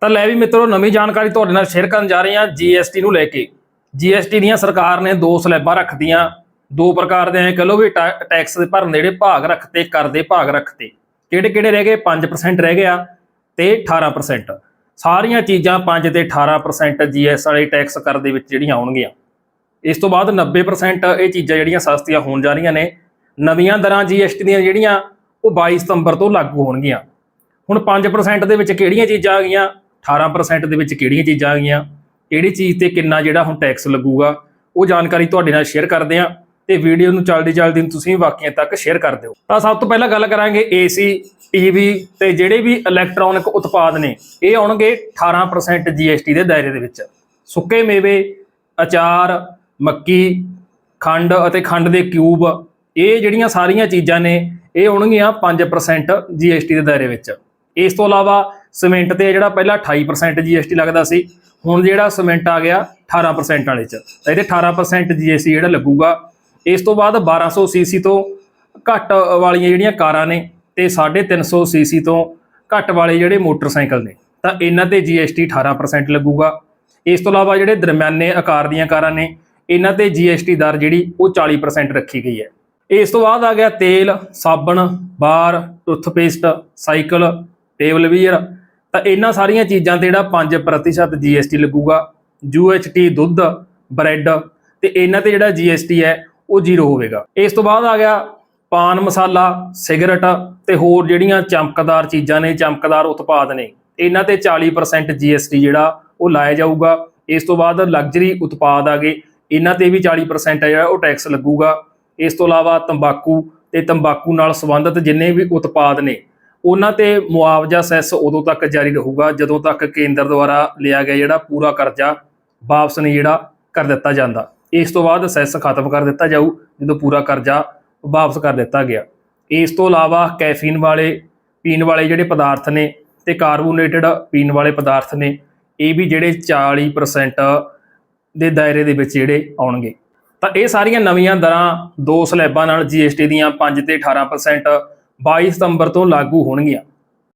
ਤਾਂ ਲੈ ਵੀ ਮਿੱਤਰੋ, ਨਵੀਂ ਜਾਣਕਾਰੀ ਤੁਹਾਡੇ ਨਾਲ ਸ਼ੇਅਰ ਕਰਨ ਜਾ ਰਹੇ ਹਾਂ GST ਨੂੰ ਲੈ ਕੇ। GST ਦੀਆਂ ਸਰਕਾਰ ਨੇ ਦੋ ਸਲੈਬਾਂ ਰੱਖਦੀਆਂ ਦੋ ਪ੍ਰਕਾਰ ਦੇ ਐ ਕਹ ਲਓ ਵੀ ਟੈ- ਟੈਕਸ ਦੇ ਭਰਨ ਦੇ ਜਿਹੜੇ ਭਾਗ ਰੱਖਤੇ, ਕਰ ਦੇ ਭਾਗ ਰੱਖਤੇ। ਕਿਹੜੇ ਕਿਹੜੇ ਰਹਿ ਗਏ? 5% ਰਹਿ ਗਿਆ ਤੇ 18% ਸਾਰੀਆਂ ਚੀਜ਼ਾਂ 5 ਤੇ 18% GS ਵਾਲੇ ਟੈਕਸ ਕਰ ਦੇ ਵਿੱਚ ਜਿਹੜੀਆਂ ਆਉਣਗੀਆਂ। ਇਸ ਤੋਂ ਬਾਅਦ 90% ਇਹ ਚੀਜ਼ਾਂ ਜਿਹੜੀਆਂ ਸਸਤੀਆਂ ਹੋਣ ਜਾ ਰਹੀਆਂ ਨੇ। ਨਵੀਆਂ ਦਰਾਂ GST ਦੀਆਂ ਜਿਹੜੀਆਂ, ਉਹ 22 ਸਤੰਬਰ ਤੋਂ ਲਾਗੂ ਹੋਣਗੀਆਂ। ਹੁਣ 5% ਦੇ ਵਿੱਚ ਕਿਹੜੀਆਂ ਚੀਜ਼ਾਂ ਆ ਗਈਆਂ? 18% ਦੇ ਵਿੱਚ ਕਿਹੜੀਆਂ ਚੀਜ਼ਾਂ ਆ ਗਈਆਂ, ਕਿਹੜੀ ਚੀਜ਼ ਤੇ ਕਿੰਨਾ ਜਿਹੜਾ ਹੁਣ ਟੈਕਸ ਲੱਗੂਗਾ, ਉਹ ਜਾਣਕਾਰੀ ਤੁਹਾਡੇ ਨਾਲ ਸ਼ੇਅਰ ਕਰਦੇ ਹਾਂ ਤੇ ਵੀਡੀਓ ਨੂੰ ਚਲਦੀ ਚਲਦੀ ਨੂੰ ਤੁਸੀਂ ਬਾਕੀਆਂ ਤੱਕ ਸ਼ੇਅਰ ਕਰ ਦਿਓ। ਤਾਂ ਸਭ ਤੋਂ ਪਹਿਲਾਂ ਗੱਲ ਕਰਾਂਗੇ ਏਸੀ ਟੀਵੀ ਤੇ ਜਿਹੜੇ ਵੀ ਇਲੈਕਟ੍ਰੋਨਿਕ ਉਤਪਾਦ ਨੇ, ਇਹ ਆਉਣਗੇ 18% GST ਦੇ ਦਾਇਰੇ ਦੇ ਵਿੱਚ। ਸੁੱਕੇ ਮੇਵੇ, ਅਚਾਰ, ਮੱਕੀ, ਖੰਡ ਅਤੇ ਖੰਡ ਦੇ ਕਿਊਬ ਇਹ ਜਿਹੜੀਆਂ ਸਾਰੀਆਂ ਚੀਜ਼ਾਂ ਨੇ, ਇਹ ਆਉਣਗੀਆਂ 5% GST ਦੇ ਦਾਇਰੇ ਵਿੱਚ। ਇਸ ਤੋਂ ਇਲਾਵਾ ਸੀਮੈਂਟ ਤੇ ਜਿਹੜਾ ਪਹਿਲਾਂ 28% GST ਲੱਗਦਾ ਸੀ, ਹੁਣ ਜਿਹੜਾ ਸੀਮੈਂਟ ਆ ਗਿਆ 18% ਵਾਲੇ ਚ। ਤਾਂ ਇਹਦੇ 18% GST ਜਿਹੜਾ ਲੱਗੂਗਾ, ਇਸ ਤੋਂ ਬਾਅਦ 1200 ਸੀਸੀ ਤੋਂ ਘੱਟ ਵਾਲੀਆਂ ਜਿਹੜੀਆਂ ਕਾਰਾਂ ਨੇ, ਤੇ 350 ਸੀਸੀ ਤੋਂ ਘੱਟ ਵਾਲੇ ਜਿਹੜੇ ਮੋਟਰਸਾਈਕਲ ਨੇ, ਤਾਂ ਇਹਨਾਂ ਤੇ GST 18% ਲੱਗੂਗਾ। ਇਸ ਤੋਂ ਇਲਾਵਾ ਜਿਹੜੇ ਦਰਮਿਆਨੇ ਆਕਾਰ ਦੀਆਂ ਕਾਰਾਂ ਨੇ, ਇਹਨਾਂ ਤੇ GST ਦਰ ਜਿਹੜੀ ਉਹ 40% ਰੱਖੀ ਗਈ ਹੈ। ਇਸ ਤੋਂ ਬਾਅਦ ਆ ਗਿਆ ਤੇਲ, ਸਾਬਣ, ਬਾਰ ਟੁੱਥਪੇਸਟ ਸਾਈਕਲ, ਟੇਬਲ ਵੀਅਰ ਤਾਂ ਇਹਨਾਂ ਸਾਰੀਆਂ ਚੀਜ਼ਾਂ ਤੇ ਜਿਹੜਾ 5% GST ਲੱਗੂਗਾ UHT ਦੁੱਧ, ਬ੍ਰੈਡ ਤੇ ਇਹਨਾਂ ਤੇ ਜਿਹੜਾ GST ਹੈ, ਉਹ ਜ਼ੀਰੋ ਹੋਵੇਗਾ। ਇਸ ਤੋਂ ਬਾਅਦ ਆ ਗਿਆ ਪਾਨ ਮਸਾਲਾ, ਸਿਗਰਟ ਤੇ ਹੋਰ ਜਿਹੜੀਆਂ ਚਮਕਦਾਰ ਚੀਜ਼ਾਂ ਨੇ, ਚਮਕਦਾਰ ਉਤਪਾਦ ਨੇ, ਇਹਨਾਂ ਤੇ 40% GST ਜਿਹੜਾ ਉਹ ਲਾਇਆ ਜਾਊਗਾ। ਇਸ ਤੋਂ ਬਾਅਦ ਲਗਜ਼ਰੀ ਉਤਪਾਦ ਆ ਗਏ, ਇਹਨਾਂ ਤੇ ਵੀ 40% ਹੈ ਜਿਹੜਾ ਉਹ ਟੈਕਸ ਲੱਗੂਗਾ। ਇਸ ਤੋਂ ਇਲਾਵਾ ਤੰਬਾਕੂ ਤੇ ਤੰਬਾਕੂ ਨਾਲ ਸੰਬੰਧਿਤ ਜਿੰਨੇ ਵੀ ਉਤਪਾਦ ਨੇ ਉਹਨਾਂ ਤੇ ਮੁਆਵਜ਼ਾ ਸੈਸ ਉਦੋਂ ਤੱਕ ਜਾਰੀ ਰਹੂਗਾ, ਜਦੋਂ ਤੱਕ ਕੇਂਦਰ ਦੁਆਰਾ ਲਿਆ ਗਿਆ ਜਿਹੜਾ ਪੂਰਾ ਕਰਜ਼ਾ ਵਾਪਸ ਨਹੀਂ ਜਿਹੜਾ ਕਰ ਦਿੱਤਾ ਜਾਂਦਾ। ਇਸ ਤੋਂ ਬਾਅਦ ਸੈਸ ਖਤਮ ਕਰ ਦਿੱਤਾ ਜਾਊ, ਜਦੋਂ ਪੂਰਾ ਕਰਜ਼ਾ ਵਾਪਸ ਕਰ ਦਿੱਤਾ ਗਿਆ। ਇਸ ਤੋਂ ਇਲਾਵਾ ਕੈਫੀਨ ਵਾਲੇ, ਪੀਣ ਵਾਲੇ ਜਿਹੜੇ ਪਦਾਰਥ ਨੇ ਤੇ ਕਾਰਬੋਨੇਟਡ ਪੀਣ ਵਾਲੇ ਪਦਾਰਥ ਨੇ, ਇਹ ਵੀ ਜਿਹੜੇ 40% ਦੇ ਦਾਇਰੇ ਦੇ ਵਿੱਚ ਜਿਹੜੇ ਆਉਣਗੇ। ਤਾਂ ਇਹ ਸਾਰੀਆਂ ਨਵੀਆਂ ਦਰਾਂ ਦੋ ਸਲੈਬਾਂ ਨਾਲ GST ਦੀਆਂ 5 ਤੇ 18% 22 ਸਤੰਬਰ ਤੋਂ ਲਾਗੂ ਹੋਣਗੀਆਂ।